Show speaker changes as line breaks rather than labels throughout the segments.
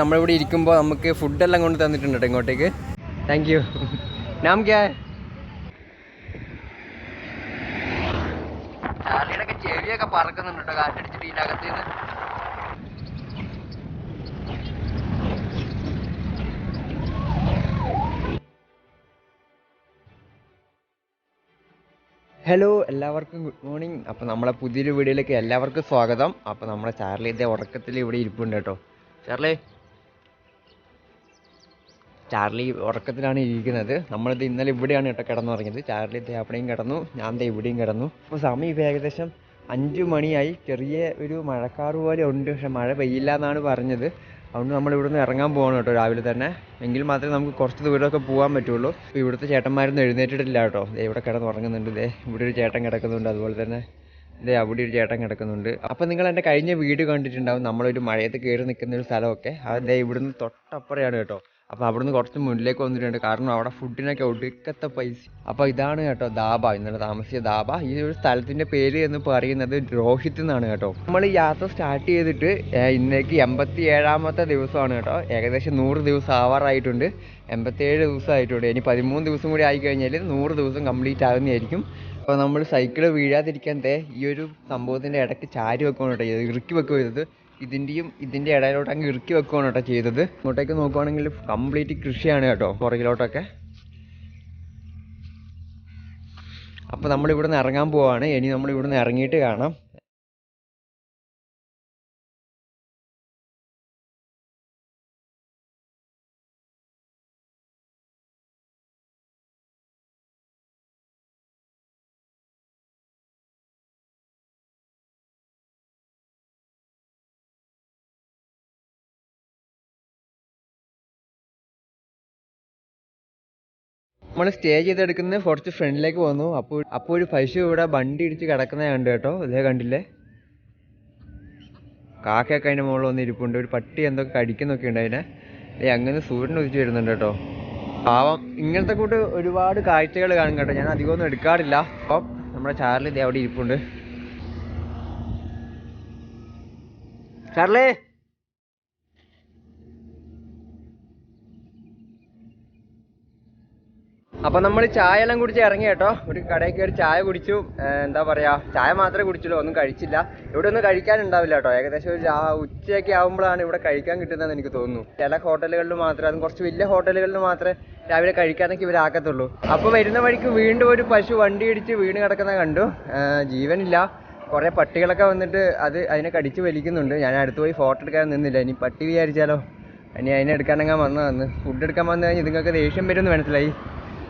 നമ്മളിവിടെ ഇരിക്കുമ്പോൾ നമുക്ക് ഫുഡെല്ലാം കൊണ്ട് തന്നിട്ടുണ്ട് കേട്ടോ ഇങ്ങോട്ടേക്ക്. താങ്ക് യു നാം ക്യാ? ചെവിയൊക്കെ പറക്കുന്നുണ്ട് കാറ്റടിച്ചിട്ട് നിന്ന്. ഹലോ എല്ലാവർക്കും ഗുഡ് മോർണിംഗ് അപ്പോൾ നമ്മളെ പുതിയൊരു വീഡിയോയിലേക്ക് എല്ലാവർക്കും സ്വാഗതം. അപ്പോൾ നമ്മളെ ചാർലി ഇതേ ഉറക്കത്തിൽ ഇവിടെ ഇരിപ്പുണ്ട് കേട്ടോ ചാർലി ചാർലി ഉറക്കത്തിലാണ് ഇരിക്കുന്നത്. നമ്മളിത് ഇന്നലെ ഇവിടെയാണ് കേട്ടോ കിടന്നുറങ്ങിയത്. ചാർലി ദേ അവിടെയും കിടന്നു ഞാൻ ദേ ഇവിടെയും കിടന്നു. അപ്പോൾ സമയം ഇപ്പോൾ ഏകദേശം അഞ്ച് മണിയായി. ചെറിയ ഒരു മഴക്കാറ് പോലെ ഉണ്ട് പക്ഷെ മഴ പെയ്യില്ല എന്നാണ് പറഞ്ഞത്. അതുകൊണ്ട് നമ്മൾ ഇവിടുന്ന് ഇറങ്ങാൻ പോകണം കേട്ടോ രാവിലെ തന്നെ. എങ്കിൽ മാത്രമേ നമുക്ക് കുറച്ച് ദൂരമൊക്കെ പോകാൻ പറ്റുള്ളൂ. ഇപ്പോൾ ഇവിടുത്തെ ചേട്ടന്മാരൊന്നും എഴുന്നേറ്റിട്ടില്ല കേട്ടോ. ദേ ഇവിടെ കിടന്ന് ഉറങ്ങുന്നുണ്ട്. ദേ ഇവിടെ ഒരു ചേട്ടൻ കിടക്കുന്നുണ്ട്. അതുപോലെ തന്നെ ദേ അവിടെ ഒരു ചേട്ടൻ കിടക്കുന്നുണ്ട്. അപ്പോൾ നിങ്ങൾ എന്റെ കഴിഞ്ഞ വീഡിയോ കണ്ടിട്ടുണ്ടാവും. നമ്മളൊരു മഴയത്ത് കയറി നിൽക്കുന്ന ഒരു സ്ഥലമൊക്കെ. അതെ ഇവിടുന്ന് തൊട്ടപ്പുറയാണ് കേട്ടോ. അപ്പോൾ അവിടുന്ന് കുറച്ച് മുന്നിലേക്ക് വന്നിട്ടുണ്ട്. കാരണം അവിടെ ഫുഡിനൊക്കെ ഒടുക്കത്തെ പൈസ. അപ്പോൾ ഇതാണ് കേട്ടോ ദാബ. ഇന്നലെ താമസിച്ച ദാബ. ഈ ഒരു സ്ഥലത്തിന്റെ പേര് എന്ന് പറയുന്നത് രോഹിത് എന്നാണ് കേട്ടോ. നമ്മൾ യാത്ര സ്റ്റാർട്ട് ചെയ്തിട്ട് ഇന്നേക്ക് എൺപത്തി ഏഴാമത്തെ ദിവസമാണ് കേട്ടോ. ഏകദേശം നൂറ് ദിവസം ആവാറായിട്ടുണ്ട്. എൺപത്തേഴ് ദിവസമായിട്ടുണ്ട് ഇനി പതിമൂന്ന് ദിവസം കൂടി ആയി കഴിഞ്ഞാൽ നൂറ് ദിവസം കംപ്ലീറ്റ് ആകുന്നതായിരിക്കും അപ്പോൾ നമ്മൾ സൈക്കിൾ വീഴാതിരിക്കാൻ ഈ ഒരു സംഭവത്തിന്റെ ഇടയ്ക്ക് ചാരി വെക്കുകയാണ് കേട്ടോ. ഇറുക്കി വെക്കുക ചെയ്തത്. ഇതിന്റെയും ഇതിന്റെ ഇടയിലോട്ട് അങ്ങ് ഇറുക്കി വെക്കുകയാണ് കേട്ടോ ചെയ്തത്. ഇങ്ങോട്ടേക്ക് നോക്കുവാണെങ്കിൽ കംപ്ലീറ്റ് കൃഷിയാണ് കേട്ടോ പുറകിലോട്ടൊക്കെ. അപ്പോൾ നമ്മൾ ഇവിടുന്ന് ഇറങ്ങാൻ പോവാണ്. ഇനി നമ്മൾ ഇവിടുന്ന് ഇറങ്ങിയിട്ട് കാണാം. നമ്മൾ സ്റ്റേ ചെയ്തെടുക്കുന്നത് കുറച്ച് ഫ്രണ്ടിലേക്ക് പോന്നു അപ്പോൾ അപ്പോൾ ഒരു പശു ഇവിടെ വണ്ടി ഇടിച്ച് കിടക്കുന്നത് കണ്ടു കേട്ടോ. ഇതേ കണ്ടില്ലേ? കാക്കയൊക്കെ അതിന്റെ മുകളിൽ വന്ന് ഇരിപ്പുണ്ട്. ഒരു പട്ടി എന്തൊക്കെ കടിക്കുന്നൊക്കെ ഉണ്ട് അതിനെ. ഏ അങ്ങനെ സൂര്യൻ ഉദിച്ച് വരുന്നുണ്ട് കേട്ടോ. പാവം ഇങ്ങനത്തെ കൂട്ട് ഒരുപാട് കാഴ്ചകൾ കാണും കേട്ടോ. ഞാൻ അധികമൊന്നും എടുക്കാറില്ല. അപ്പം നമ്മുടെ ചാർലി അവിടെ ഇരിപ്പുണ്ട്. ചാർലി! അപ്പൊ നമ്മൾ ചായ എല്ലാം കുടിച്ച് ഇറങ്ങി കേട്ടോ. ഒരു കടയിൽ കയറി ചായ കുടിച്ചു. എന്താ പറയാ ചായ മാത്രമേ കുടിച്ചുള്ളൂ ഒന്നും കഴിച്ചില്ല. ഇവിടെ ഒന്നും കഴിക്കാനുണ്ടാവില്ല കേട്ടോ. ഏകദേശം ഒരു ഉച്ചയൊക്കെ ആകുമ്പോഴാണ് ഇവിടെ കഴിക്കാൻ കിട്ടുന്നതെന്ന് എനിക്ക് തോന്നുന്നു. ചില ഹോട്ടലുകളിൽ മാത്രമേ അതും കുറച്ച് വലിയ ഹോട്ടലുകളിൽ മാത്രമേ രാവിലെ കഴിക്കാനൊക്കെ ഇവരാക്കത്തുള്ളൂ അപ്പൊ വരുന്ന വഴിക്ക് വീണ്ടും ഒരു പശു വണ്ടി ഇടിച്ച് വീണ് കിടക്കുന്ന കണ്ടു. ജീവനില്ല. കുറെ പട്ടികളൊക്കെ വന്നിട്ട് അത് അതിനെ കടിച്ച് വലിക്കുന്നുണ്ട്. ഞാൻ അടുത്ത് പോയി ഫോട്ടോ എടുക്കാൻ നിന്നില്ല. ഇനി പട്ടി വിചാരിച്ചാലോ? ഇനി അതിനെ വന്നതെന്ന്. ഫുഡ് എടുക്കാൻ വന്നു കഴിഞ്ഞാൽ ഇതുങ്ങൾക്ക് ദേഷ്യം വരുമെന്ന് മനസ്സിലായി.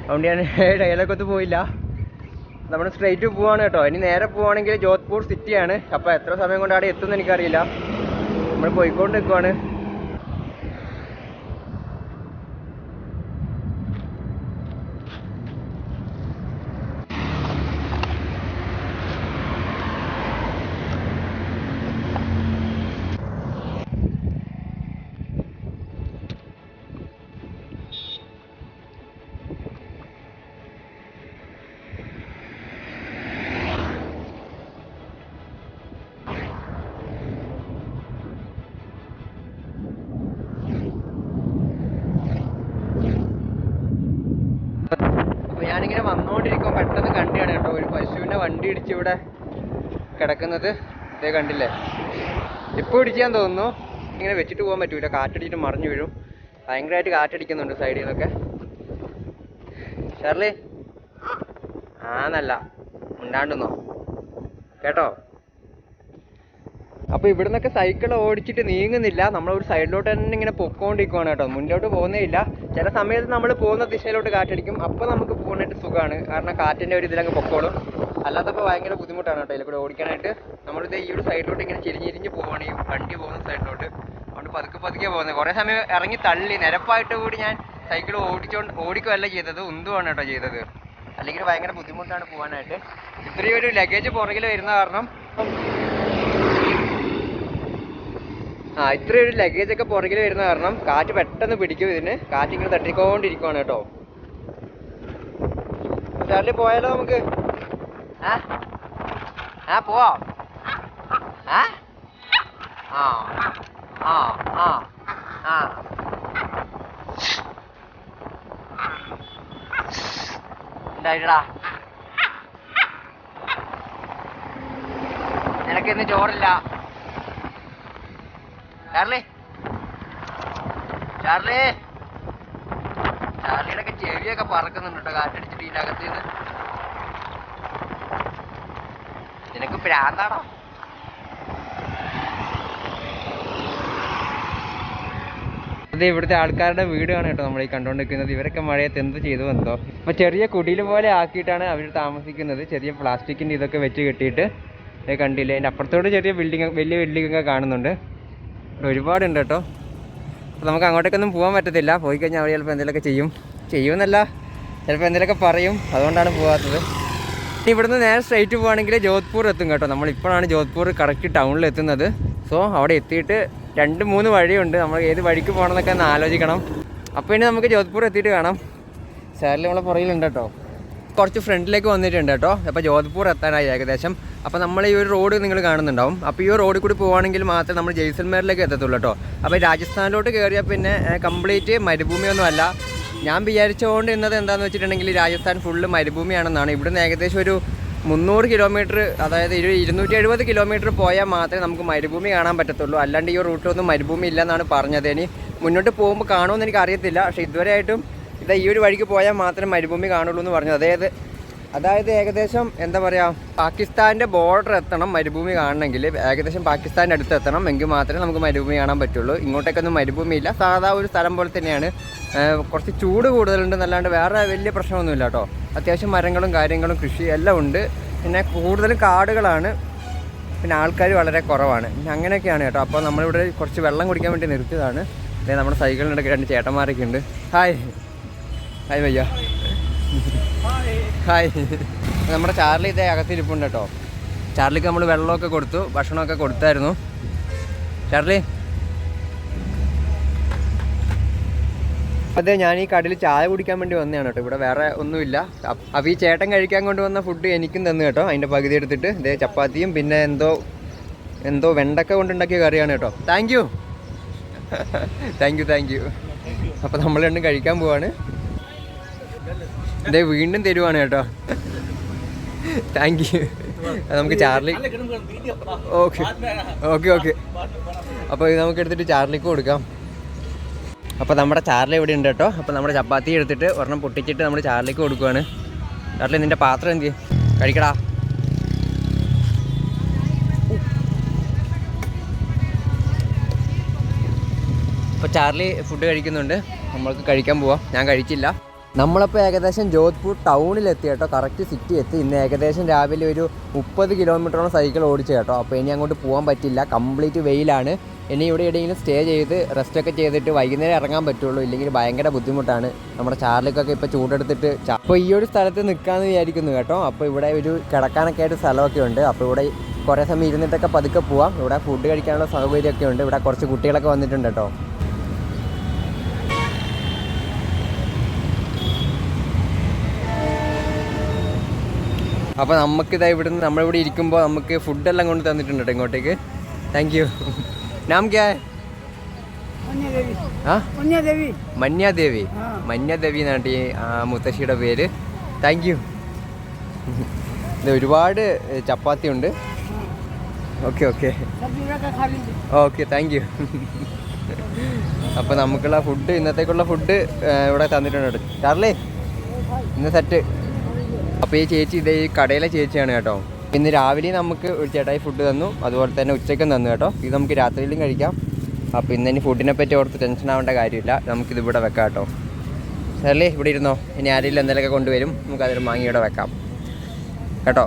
അതുകൊണ്ട് ഞാൻ ഡയലോഗത്ത് പോയില്ല. നമ്മൾ സ്ട്രെയിറ്റ് പോവാണ് കേട്ടോ. ഇനി നേരെ പോവാണെങ്കിൽ ജോധ്പൂർ സിറ്റിയാണ് അപ്പോൾ എത്ര സമയം കൊണ്ട് അവിടെ എത്തുമെന്ന് എനിക്കറിയില്ല. നമ്മൾ പോയിക്കൊണ്ട് നിൽക്കുവാണ് അപ്പോൾ ഞാനിങ്ങനെ വന്നുകൊണ്ടിരിക്കുമ്പോൾ പെട്ടെന്ന് കണ്ടിയാണ് കേട്ടോ ഒരു പശുവിനെ വണ്ടി ഇടിച്ച് ഇവിടെ കിടക്കുന്നത് ഇതേ കണ്ടില്ലേ? ഇപ്പോൾ ഇടിക്കാൻ തോന്നുന്നു. ഇങ്ങനെ വെച്ചിട്ട് പോകാൻ പറ്റൂല. കാറ്റടിച്ചിട്ട് മറിഞ്ഞു വീഴും. ഭയങ്കരമായിട്ട് കാറ്റടിക്കുന്നുണ്ട് സൈഡിൽ നിന്നൊക്കെ ഷർലി ആന്നല്ല. ഉണ്ടാണ്ടെന്നോ കേട്ടോ? അപ്പൊ ഇവിടുന്നൊക്കെ സൈക്കിൾ ഓടിച്ചിട്ട് നീങ്ങുന്നില്ല. നമ്മൾ ഒരു സൈഡിലോട്ട് തന്നെ ഇങ്ങനെ പൊക്കോണ്ടിരിക്കുവാണ് കേട്ടോ. മുന്നോട്ട് പോകുന്നേ ഇല്ല. ചില സമയത്ത് നമ്മൾ പോകുന്ന ദിശയിലോട്ട് കാറ്റടിക്കും. അപ്പൊ നമുക്ക് പോകാനായിട്ട് സുഖമാണ്. കാരണം കാറ്റിന്റെ ഒരു ഇതിലങ്ങ് പൊക്കോളും. അല്ലാത്തപ്പോൾ ഭയങ്കര ബുദ്ധിമുട്ടാണ് കേട്ടോ ഇതിൽ കൂടെ ഓടിക്കാനായിട്ട്. നമ്മളിത് ഈ ഒരു സൈഡിലോട്ട് ഇങ്ങനെ ചിരിഞ്ഞിരിഞ്ഞ് പോവാണ് ഈ വണ്ടി പോകുന്ന സൈഡിലോട്ട്. അതുകൊണ്ട് പതുക്കെ പതുക്കെ പോകുന്നത് കുറേ സമയം ഇറങ്ങി തള്ളി. നിരപ്പായിട്ട് കൂടി ഞാൻ സൈക്കിൾ ഓടിച്ചോണ്ട് ഓടിക്കുകയല്ല ചെയ്തത്. ഉന്തുവാണ് കേട്ടോ ചെയ്തത്. അല്ലെങ്കിൽ ഭയങ്കര ബുദ്ധിമുട്ടാണ് പോകാനായിട്ട് ഇത്രയും ഒരു ലഗേജ് പുറകിൽ വരുന്ന കാരണം ആ ഇത്രയും ഒരു ലഗേജ് ഒക്കെ പുറകിൽ വരുന്ന കാരണം കാറ്റ് പെട്ടെന്ന് പിടിക്കും ഇതിന്. കാറ്റ് ഇങ്ങനെ തട്ടിക്കൊണ്ടിരിക്കുവാണ് കേട്ടോ. ചാർലി പോയാലോ നമുക്ക്? ആ ആ പോവോ ചോറില്ല ചാർലി ചാർലി ചാർലിയുടെ ഒക്കെ ചെവിയൊക്കെ പറക്കുന്നുണ്ട് കേട്ടോ കാറ്റടിച്ചിട്ട് ഇതിനകത്ത് നിന്ന് നിനക്ക് പ്രാന്താണോ ഇവിടുത്തെ ആൾക്കാരുടെ വീടാണ് കേട്ടോ നമ്മൾ ഈ കണ്ടുകൊണ്ടിരിക്കുന്നത് ഇവരൊക്കെ മഴയത്ത് എന്ത് ചെയ്തു എന്തോ. അപ്പൊ ചെറിയ കുടിയിൽ പോലെ ആക്കിയിട്ടാണ് അവർ താമസിക്കുന്നത്. ചെറിയ പ്ലാസ്റ്റിക്കിന്റെ ഇതൊക്കെ വെച്ച് കെട്ടിയിട്ട്. കണ്ടില്ല അതിന്റെ അപ്പുറത്തോട് ചെറിയ ബിൽഡിംഗ് വലിയ ബിൽഡിംഗ് ഒക്കെ കാണുന്നുണ്ട്. ഒരുപാടുണ്ട് കേട്ടോ. അപ്പോൾ നമുക്ക് അങ്ങോട്ടേക്കൊന്നും പോകാൻ പറ്റത്തില്ല. പോയി കഴിഞ്ഞാൽ അവർ ചിലപ്പോൾ എന്തെങ്കിലുമൊക്കെ ചെയ്യും. ചെയ്യുമെന്നല്ല. ചിലപ്പോൾ എന്തെങ്കിലുമൊക്കെ പറയും. അതുകൊണ്ടാണ് പോകാത്തത് ഇവിടുന്ന് നേരെ സ്ട്രൈറ്റ് പോവുകയാണെങ്കിൽ ജോധ്പൂർ എത്തും കേട്ടോ. നമ്മൾ ഇപ്പോഴാണ് ജോധ്പൂർ കറക്റ്റ് ടൗണിൽ എത്തുന്നത്. സോ അവിടെ എത്തിയിട്ട് രണ്ട് മൂന്ന് വഴിയുണ്ട്. നമ്മൾ ഏത് വഴിക്ക് പോകണമെന്നൊക്കെ ഒന്ന് ആലോചിക്കണം. അപ്പോൾ ഇനി നമുക്ക് ജോധ്പൂർ എത്തിയിട്ട് കാണാം. സാറിൽ നമ്മളെ പുറകിലുണ്ട് കേട്ടോ. കുറച്ച് ഫ്രണ്ടിലേക്ക് വന്നിട്ടുണ്ട് കേട്ടോ. അപ്പോൾ ജോധ്പൂർ എത്താനായി ഏകദേശം. അപ്പോൾ നമ്മൾ ഈ ഒരു റോഡ് നിങ്ങൾ കാണുന്നുണ്ടാവും. അപ്പോൾ ഈ റോഡിൽ കൂടി പോവുകയാണെങ്കിൽ മാത്രമേ നമ്മൾ ജയ്സൽമേറിലേക്ക് എത്തത്തുള്ളൂ കേട്ടോ. അപ്പോൾ രാജസ്ഥാനിലോട്ട് കയറിയാൽ പിന്നെ കംപ്ലീറ്റ് മരുഭൂമിയൊന്നുമല്ല. ഞാൻ വിചാരിച്ചുകൊണ്ട് ഇന്നത് എന്താണെന്ന് വെച്ചിട്ടുണ്ടെങ്കിൽ രാജസ്ഥാൻ ഫുള്ള് മരുഭൂമിയാണെന്നാണ്. ഇവിടുന്ന് ഏകദേശം ഒരു മുന്നൂറ് കിലോമീറ്റർ അതായത് ഒരു ഇരുന്നൂറ്റി എഴുപത് കിലോമീറ്റർ പോയാൽ മാത്രമേ നമുക്ക് മരുഭൂമി കാണാൻ പറ്റത്തുള്ളൂ. അല്ലാണ്ട് ഈ റൂട്ടിലൊന്നും മരുഭൂമി ഇല്ലെന്നാണ് പറഞ്ഞത്. ഇനി മുന്നോട്ട് പോകുമ്പോൾ കാണുമെന്ന് എനിക്ക് അറിയത്തില്ല പക്ഷേ ഇതുവരെയായിട്ടും ഇതാ ഈ ഒരു വഴിക്ക് പോയാൽ മാത്രമേ മരുഭൂമി കാണുള്ളൂ എന്ന് പറഞ്ഞു. അതായത് അതായത് ഏകദേശം എന്താ പറയുക പാകിസ്ഥാന്റെ ബോർഡർ എത്തണം മരുഭൂമി കാണണമെങ്കിൽ. ഏകദേശം പാകിസ്ഥാന്റെ അടുത്ത് എത്തണം. എങ്കിൽ മാത്രമേ നമുക്ക് മരുഭൂമി കാണാൻ പറ്റുള്ളൂ. ഇങ്ങോട്ടേക്കൊന്നും മരുഭൂമിയില്ല. സാധാ ഒരു സ്ഥലം പോലെ തന്നെയാണ്. കുറച്ച് ചൂട് കൂടുതലുണ്ട് എന്നല്ലാണ്ട് വേറെ വലിയ പ്രശ്നമൊന്നുമില്ല കേട്ടോ. അത്യാവശ്യം മരങ്ങളും കാര്യങ്ങളും കൃഷി എല്ലാം ഉണ്ട്. പിന്നെ കൂടുതലും കാടുകളാണ്. പിന്നെ ആൾക്കാർ വളരെ കുറവാണ്. പിന്നെ അങ്ങനെയൊക്കെയാണ് കേട്ടോ. അപ്പോൾ നമ്മളിവിടെ കുറച്ച് വെള്ളം കുടിക്കാൻ വേണ്ടി നിർത്തിയതാണ്. അതായത് നമ്മുടെ സൈക്കിളിനിടയ്ക്ക് രണ്ട് ചേട്ടന്മാരൊക്കെ ഉണ്ട്. ഹായ്. ഹായ് വയ്യ. ഹായ്. നമ്മുടെ ചാർലി ഇതേ അകത്തിരിപ്പുണ്ട് കേട്ടോ. ചാർലിക്ക് നമ്മൾ വെള്ളമൊക്കെ കൊടുത്തു ഭക്ഷണമൊക്കെ കൊടുത്തായിരുന്നു. ചാർലി. അതെ ഞാൻ ഈ കടയിൽ ചായ കുടിക്കാൻ വേണ്ടി വന്നതാണ് കേട്ടോ. ഇവിടെ വേറെ ഒന്നുമില്ല. അപ്പോൾ ഈ ചേട്ടൻ കഴിക്കാൻ കൊണ്ടുവന്ന ഫുഡ് എനിക്കും തന്നു കേട്ടോ. അതിന്റെ പകുതി എടുത്തിട്ട്. ഇതേ ചപ്പാത്തിയും പിന്നെ എന്തോ എന്തോ വെണ്ടക്ക കൊണ്ടുണ്ടാക്കിയ കറിയാണ് കേട്ടോ. Thank you thank you thank you അപ്പോൾ നമ്മൾ രണ്ടും കഴിക്കാൻ പോവാണ്. ഇതേ വീണ്ടും തരുവാണ് കേട്ടോ. താങ്ക് യു നമുക്ക് ചാർലി ഓക്കെ ഓക്കെ ഓക്കെ അപ്പോൾ ഇത് നമുക്ക് എടുത്തിട്ട് ചാർലിക്ക് കൊടുക്കാം. അപ്പോൾ നമ്മുടെ ചാർലി ഇവിടെ ഉണ്ട് കേട്ടോ. അപ്പോൾ നമ്മുടെ ചപ്പാത്തി എടുത്തിട്ട് ഒരെണ്ണം പൊട്ടിച്ചിട്ട് നമ്മൾ ചാർലിക്ക് കൊടുക്കുവാണ്. ചാർലി നിന്റെ പാത്രം എന്ത് കഴിക്കടാ. അപ്പോൾ ചാർലി ഫുഡ് കഴിക്കുന്നുണ്ട്. നമ്മൾക്ക് കഴിക്കാൻ പോവാം. ഞാൻ കഴിച്ചില്ല. നമ്മളപ്പോൾ ഏകദേശം ജോധ്പൂർ ടൗണിലെത്തി കേട്ടോ. കറക്റ്റ് സിറ്റി എത്തി. ഇന്ന് ഏകദേശം രാവിലെ ഒരു മുപ്പത് കിലോമീറ്ററോളം സൈക്കിൾ ഓടിച്ചു കേട്ടോ. അപ്പോൾ ഇനി അങ്ങോട്ട് പോകാൻ പറ്റില്ല. കംപ്ലീറ്റ് വെയിലാണ്. ഇനി ഇവിടെ എവിടെയെങ്കിലും സ്റ്റേ ചെയ്ത് റെസ്റ്റ് ഒക്കെ ചെയ്തിട്ട് വൈകുന്നേരം ഇറങ്ങാൻ പറ്റുള്ളൂ. ഇല്ലെങ്കിൽ ഭയങ്കര ബുദ്ധിമുട്ടാണ്. നമ്മുടെ ചാർലിക്കൊക്കെ ഇപ്പോൾ ചൂടെടുത്തിട്ട് അപ്പോൾ ഈ ഒരു സ്ഥലത്ത് നിൽക്കാമെന്ന് വിചാരിക്കുന്നു കേട്ടോ. അപ്പോൾ ഇവിടെ ഒരു കിടക്കാനൊക്കെ ആയിട്ട് സ്ഥലമൊക്കെ ഉണ്ട്. അപ്പോൾ ഇവിടെ കുറേ സമയം ഇരുന്നിട്ടൊക്കെ പതുക്കെ പോവാം. ഇവിടെ ഫുഡ് കഴിക്കാനുള്ള സൗകര്യമൊക്കെ ഉണ്ട്. ഇവിടെ കുറച്ച് കുട്ടികളൊക്കെ വന്നിട്ടുണ്ട് കേട്ടോ. അപ്പോൾ നമുക്കിതാ ഇവിടുന്ന് നമ്മളിവിടെ ഇരിക്കുമ്പോൾ നമുക്ക് ഫുഡെല്ലാം കൊണ്ട് തന്നിട്ടുണ്ട് കേട്ടോ ഇങ്ങോട്ടേക്ക്? താങ്ക് യു നാം ക്യാ? മന്യാദേവി. മന്യാദേവി എന്നാണ് ഈ മുത്തശ്ശിയുടെ പേര്. താങ്ക് യു ഇത് ഒരുപാട് ചപ്പാത്തി ഉണ്ട്
okay okay.
Okay thank you അപ്പോൾ നമുക്കുള്ള ഫുഡ് ഇന്നത്തേക്കുള്ള ഫുഡ് ഇവിടെ തന്നിട്ടുണ്ട്. ചാർലേ ഇന്ന് സെറ്റ് അപ്പോൾ ഈ ചേച്ചി ഇതേ ഈ കടയിലെ ചേച്ചിയാണ് കേട്ടോ. ഇന്ന് രാവിലെ നമുക്ക് ഒരു ചേട്ടായി ഫുഡ് തന്നു. അതുപോലെ തന്നെ ഉച്ചയ്ക്കും തന്നു കേട്ടോ. ഇത് നമുക്ക് രാത്രിയിലും കഴിക്കാം. അപ്പോൾ ഇന്ന് ഇനി ഫുഡിനെ പറ്റി ഓർത്ത് ടെൻഷൻ ആവേണ്ട കാര്യമില്ല. നമുക്കിത് ഇവിടെ വെക്കാം കേട്ടോ. അല്ലേ ഇവിടെ ഇരുന്നോ. ഇനി ആരെങ്കിലും എന്തെങ്കിലുമൊക്കെ കൊണ്ടുവരും. നമുക്ക് അതിൽ വാങ്ങി ഇവിടെ വെക്കാം. കേട്ടോ.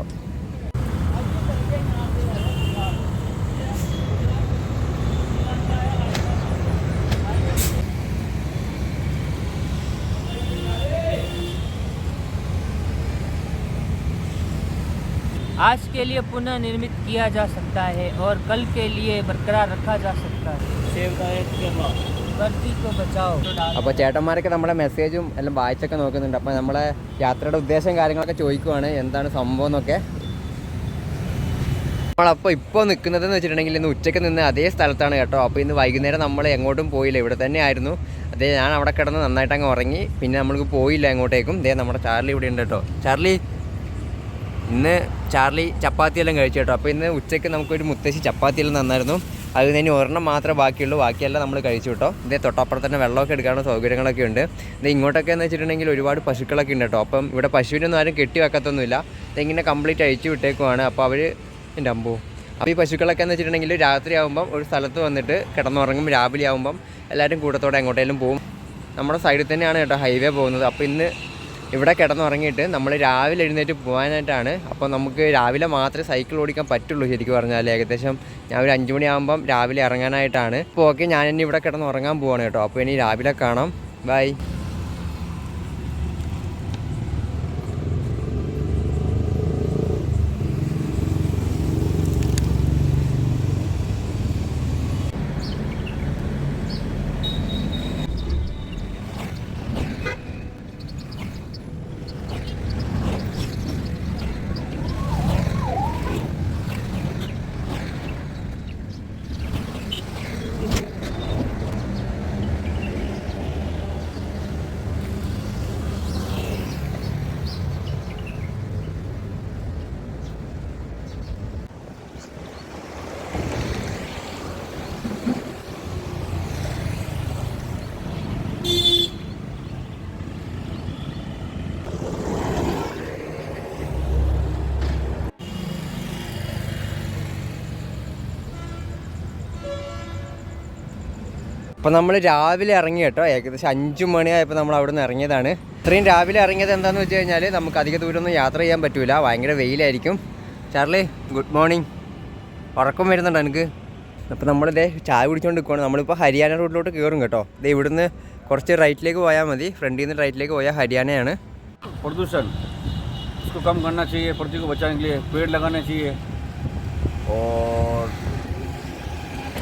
आज के लिए पुनः निर्मित किया जा सकता है और कल के लिए बरकरार रखा जा सकता है धरती को बचाओ
അപ്പോൾ ചേട്ടന്മാരൊക്കെ നമ്മുടെ മെസ്സേജും എല്ലാം വായിച്ചൊക്കെ നോക്കുന്നുണ്ട് അപ്പോൾ നമ്മളെ യാത്രയുടെ ഉദ്ദേശം കാര്യങ്ങളൊക്കെ ചോദിക്കുവാണ് എന്താണ് സംഭവം എന്നൊക്കെ നമ്മളപ്പോൾ ഇപ്പോൾ നിൽക്കുന്നത് എന്ന് വെച്ചിട്ടുണ്ടെങ്കിൽ ഇന്ന് ഉച്ചയ്ക്ക് നിന്ന് അതേ സ്ഥലത്താണ് കേട്ടോ അപ്പോൾ ഇന്ന് വൈകുന്നേരം നമ്മൾ എങ്ങോട്ടും പോയില്ല ഇവിടെ തന്നെ ആയിരുന്നു അതേ ഞാൻ അവിടെ കിടന്ന് നന്നായിട്ട് അങ്ങ് ഉറങ്ങി പിന്നെ നമ്മൾക്ക് പോയില്ല എങ്ങോട്ടേക്കും ദേ നമ്മുടെ ചാർലി ഇവിടെ ഉണ്ട് കേട്ടോ ചാർലി ഇന്ന് ചാർലി ചപ്പാത്തിയെല്ലാം കഴിച്ചു കേട്ടോ. അപ്പോൾ ഇന്ന് ഉച്ചയ്ക്ക് നമുക്കൊരു മുത്തശ്ശി ചപ്പാത്തിയെല്ലാം തന്നായിരുന്നു. അത് ഇനി ഒരെണ്ണം മാത്രമേ ബാക്കിയുള്ളൂ. ബാക്കിയെല്ലാം നമ്മൾ കഴിച്ചു കേട്ടോ. ഇതേ തൊട്ടപ്പുറത്ത് തന്നെ വെള്ളമൊക്കെ എടുക്കാനുള്ള സൗകര്യങ്ങളൊക്കെ ഉണ്ട്. ഇത് ഇങ്ങോട്ടൊക്കെ എന്ന് വെച്ചിട്ടുണ്ടെങ്കിൽ ഒരുപാട് പശുക്കളൊക്കെ ഉണ്ട് കേട്ടോ. അപ്പം ഇവിടെ പശുവിനൊന്നും ആരും കെട്ടി വെക്കത്തൊന്നുമില്ല. ഇതിങ്ങനെ കംപ്ലീറ്റ് അഴിച്ചു വിട്ടേക്കുവാണ്. അപ്പോൾ അവർ എന്റെ അമ്പോ. അപ്പോൾ ഈ പശുക്കളൊക്കെ എന്ന് വെച്ചിട്ടുണ്ടെങ്കിൽ രാത്രി ആകുമ്പം ഒരു സ്ഥലത്ത് വന്നിട്ട് കിടന്നുറങ്ങും. രാവിലെ ആകുമ്പം എല്ലാവരും കൂട്ടത്തോടെ എങ്ങോട്ടേലും പോകും. നമ്മുടെ സൈഡിൽ തന്നെയാണ് കേട്ടോ ഹൈവേ പോകുന്നത്. അപ്പോൾ ഇന്ന് ഇവിടെ കിടന്നുറങ്ങിയിട്ട് നമ്മൾ രാവിലെ എഴുന്നേറ്റ് പോകാനായിട്ടാണ്. അപ്പോൾ നമുക്ക് രാവിലെ മാത്രമേ സൈക്കിൾ ഓടിക്കാൻ പറ്റുള്ളൂ ശരിക്കും പറഞ്ഞാൽ. ഏകദേശം ഞാൻ ഒരു അഞ്ച് മണിയാകുമ്പം രാവിലെ ഇറങ്ങാനായിട്ടാണ്. അപ്പോൾ ഓക്കെ ഞാൻ ഇനി ഇവിടെ കിടന്ന് ഉറങ്ങാൻ പോവാണ് കേട്ടോ. അപ്പോൾ ഇനി രാവിലെ കാണാം. ബൈ അപ്പോൾ നമ്മൾ രാവിലെ ഇറങ്ങി കേട്ടോ ഏകദേശം അഞ്ച് മണിയായപ്പോൾ നമ്മൾ അവിടെ നിന്ന് ഇറങ്ങിയതാണ് ഇത്രയും രാവിലെ ഇറങ്ങിയത് എന്താണെന്ന് വെച്ച് കഴിഞ്ഞാൽ നമുക്ക് അധിക ദൂരമൊന്നും യാത്ര ചെയ്യാൻ പറ്റൂല ഭയങ്കര വെയിലായിരിക്കും ചാർലി ഗുഡ് മോർണിംഗ് ഉറക്കം വരുന്നുണ്ടോ എനിക്ക് അപ്പോൾ നമ്മളിതേ ചായ കുടിച്ചുകൊണ്ട് നിൽക്കുകയാണ് നമ്മളിപ്പോൾ ഹരിയാന റോഡിലോട്ട് കയറും കേട്ടോ ഇത് ഇവിടുന്ന് കുറച്ച് റൈറ്റിലേക്ക് പോയാൽ മതി ഫ്രണ്ടിൽ നിന്ന് റൈറ്റിലേക്ക് പോയാൽ ഹരിയാനയാണ്
प्रदूषण इसको कम करना चाहिए पृथ्वी को बचाने के लिए पेड़ लगाने चाहिए और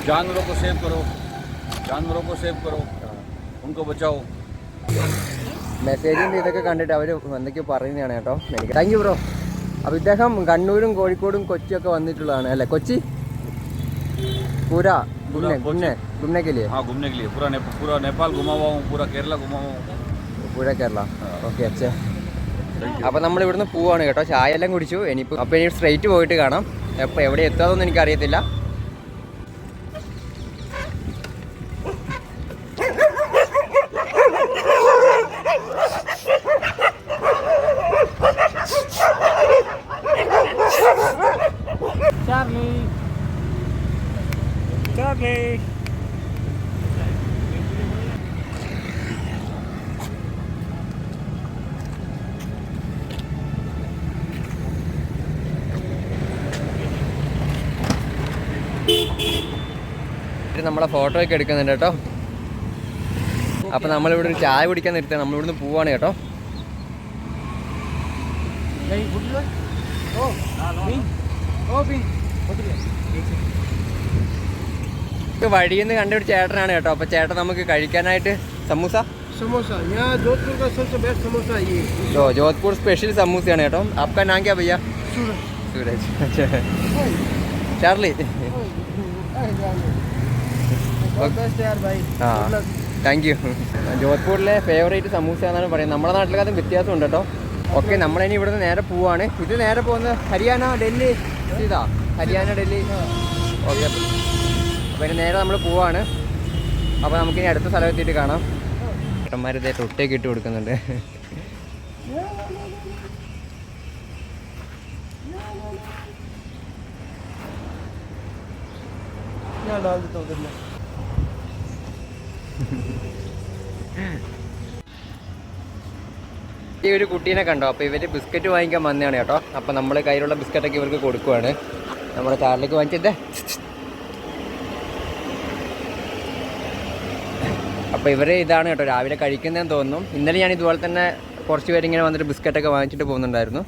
जानवरों को सेव करो जानवरों को सेव करो उनको बचाओ
മെസ്സേജിൻ്റെ ഇതൊക്കെ കണ്ടിട്ട് അവർ എന്തൊക്കെയോ പറയുന്നതാണ് കേട്ടോ എനിക്ക് താങ്ക് യു ബ്രോ അപ്പോൾ ഇദ്ദേഹം കണ്ണൂരും കോഴിക്കോടും കൊച്ചിയൊക്കെ വന്നിട്ടുള്ളതാണ് അല്ലേ കൊച്ചി പൂര ഗുന്നെ
കൊച്ചി.
ഗുന്നെ ഗുന്നേക്ക് लिए
हाँ घूमने के लिए पूरा ने, पूरा नेपाल घुमा हुआ हूँ पूरा केरला घुमा हुआ हूँ
പൂര കേരള ഓക്കെ അച്ഛാ അപ്പോൾ നമ്മൾ ഇവിടുന്ന് പോവാണ് കേട്ടോ ചായ എല്ലാം കുടിച്ചു ഇനിയിപ്പോൾ അപ്പോൾ ഇനി സ്ട്രൈറ്റ് പോയിട്ട് കാണാം എപ്പോൾ എവിടെ എത്താമെന്നൊന്നും എനിക്കറിയത്തില്ല
ചാർലി
ചാർലി നമ്മളെ ഫോട്ടോ ഒക്കെ എടുക്കുന്നുണ്ട് കേട്ടോ. അപ്പൊ നമ്മളിവിടെ ഒരു ചായ കുടിക്കാൻ നിർത്തി നമ്മളിവിടുന്ന് പോവാണ് കേട്ടോ.
ഓ फुट लो ओ बिन ओ बिन फुट लो
ഇത് വഴിയിൽ നിന്ന് കണ്ട ഒരു ചേട്ടനാണ് കേട്ടോ അപ്പോൾ ചേട്ടൻ നമുക്ക് കഴിക്കാനായിട്ട് സമൂസ
समोसा यहाँ जोधपुर का सबसे बेस्ट समोसा ये
जो जोधपुर स्पेशल समोसे हैं तो आपका नाम क्या भैया
सूरज
सूरज अच्छा चार्ली
बेस्ट यार भाई
ആ താങ്ക് യു ജോധ്പൂരിലെ ഫേവറേറ്റ് സമൂസ എന്നാണ് പറയുന്നത് നമ്മുടെ നാട്ടിലൊക്കെ വ്യത്യാസമുണ്ട് കേട്ടോ ഓക്കെ നമ്മളിനി ഇവിടുന്ന് നേരെ പോവാണ്. ഇത് നേരെ പോകുന്നത് ഹരിയാന ഡൽഹി ഇതാ ഹരിയാന ഡൽഹി. ഓക്കെ അപ്പൊ ഇനി നേരെ നമ്മൾ പോവാണ്. അപ്പോൾ നമുക്കിനി അടുത്ത സ്ഥലം എത്തിയിട്ട് കാണാം. ചേട്ടന്മാരിതേ തൊട്ടേക്ക് ഇട്ട് കൊടുക്കുന്നുണ്ട്.
ഞാൻ തോന്നുന്നില്ല
ഈ ഒരു കുട്ടീനെ കണ്ടോ? അപ്പോൾ ഇവർ ബിസ്ക്കറ്റ് വാങ്ങിക്കാൻ വന്നതാണ് കേട്ടോ. അപ്പോൾ നമ്മൾ കയ്യിലുള്ള ബിസ്ക്കറ്റൊക്കെ ഇവർക്ക് കൊടുക്കുവാണ്. നമ്മുടെ ചാറിലേക്ക് വാങ്ങിച്ചതേ അപ്പോൾ ഇവർ ഇതാണ് കേട്ടോ രാവിലെ കഴിക്കുന്നതെന്ന് തോന്നുന്നു. ഇന്നലെ ഞാൻ ഇതുപോലെ തന്നെ കുറച്ച് പേരിങ്ങനെ വന്നിട്ട് ബിസ്ക്കറ്റൊക്കെ വാങ്ങിച്ചിട്ട് പോകുന്നുണ്ടായിരുന്നു.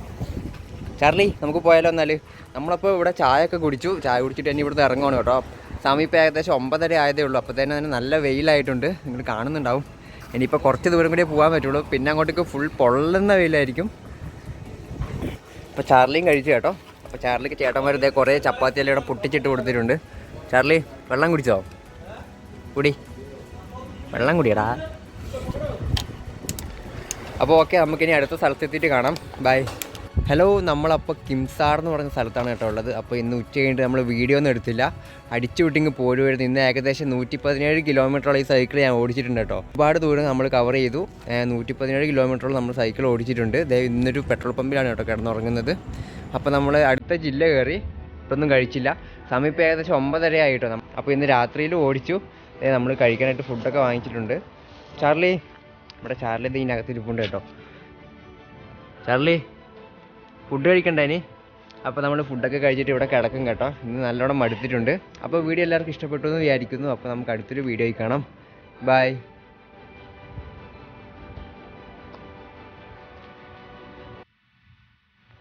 ചാർലി നമുക്ക് പോയാലോ എന്നാൽ നമ്മളപ്പോൾ ഇവിടെ ചായ ഒക്കെ കുടിച്ചു. ചായ കുടിച്ചിട്ട് തന്നെ ഇവിടുന്ന് ഇറങ്ങുവാണ് കേട്ടോ. സമയം ഇപ്പോൾ ഏകദേശം ഒമ്പതര ആയതേ ഉള്ളൂ. അപ്പോൾ തന്നെ നല്ല വെയിലായിട്ടുണ്ട്. നിങ്ങൾ കാണുന്നുണ്ടാവും. ഇനിയിപ്പോൾ കുറച്ച് ദൂരം കൂടിയേ പോകാൻ പറ്റുള്ളൂ. പിന്നെ അങ്ങോട്ടേക്ക് ഫുൾ പൊള്ളുന്ന വെയിലായിരിക്കും. ഇപ്പോൾ ചാർലിയും കഴിച്ചു കേട്ടോ. അപ്പോൾ ചാർലിക്ക് ചേട്ടന്മാർ ഇതേ കുറേ ചപ്പാത്തി എല്ലാം ഇവിടെ പൊട്ടിച്ചിട്ട് കൊടുത്തിട്ടുണ്ട്. ചാർലി വെള്ളം കുടിച്ചോ? കുടി. വെള്ളം കുടിയടാ. അപ്പോൾ ഓക്കെ നമുക്കിനി അടുത്ത സ്ഥലത്തെത്തിയിട്ട് കാണാം. ബൈ ഹലോ നമ്മളപ്പോൾ കിംസാർ എന്ന് പറഞ്ഞ സ്ഥലത്താണ് കേട്ടോ ഉള്ളത്. അപ്പോൾ ഇന്ന് ഉച്ച കഴിഞ്ഞിട്ട് നമ്മൾ വീഡിയോ ഒന്നും എടുത്തില്ല. അടിച്ചു വിട്ടിങ്ങ് പോരുമായിരുന്നു ഇന്ന് ഏകദേശം നൂറ്റി പതിനേഴ് കിലോമീറ്ററോളം ഈ സൈക്കിൾ ഞാൻ ഓടിച്ചിട്ടുണ്ട് കേട്ടോ. ഒരുപാട് ദൂരം നമ്മൾ കവർ ചെയ്തു. നൂറ്റി പതിനേഴ് കിലോമീറ്ററോളം നമ്മൾ സൈക്കിൾ ഓടിച്ചിട്ടുണ്ട്. ദേ ഇന്നൊരു പെട്രോൾ പമ്പിലാണ് കേട്ടോ കിടന്നുറങ്ങുന്നത്. അപ്പോൾ നമ്മൾ അടുത്ത ജില്ല കയറി. ഇപ്പൊന്നും കഴിച്ചില്ല. സമയം ഏകദേശം ഒമ്പതര ആയിട്ടോ അപ്പോൾ ഇന്ന് രാത്രിയിൽ ഓടിച്ചു. നമ്മൾ കഴിക്കാനായിട്ട് ഫുഡൊക്കെ വാങ്ങിച്ചിട്ടുണ്ട്. ചാർലി നമ്മുടെ ചാർലി ഇത് ഇതിനകത്ത് ഇരിപ്പുണ്ട് കേട്ടോ. ചാർലി ഫുഡ് കഴിക്കണ്ട ഇനി. അപ്പോൾ നമ്മൾ ഫുഡൊക്കെ കഴിച്ചിട്ട് ഇവിടെ കിടക്കും കേട്ടോ. ഇന്ന് നല്ലോണം മടുത്തിട്ടുണ്ട്. അപ്പോൾ വീഡിയോ എല്ലാവർക്കും ഇഷ്ടപ്പെട്ടു എന്ന് വിചാരിക്കുന്നു. അപ്പോൾ നമുക്ക് അടുത്തൊരു വീഡിയോയിൽ കാണാം. ബൈ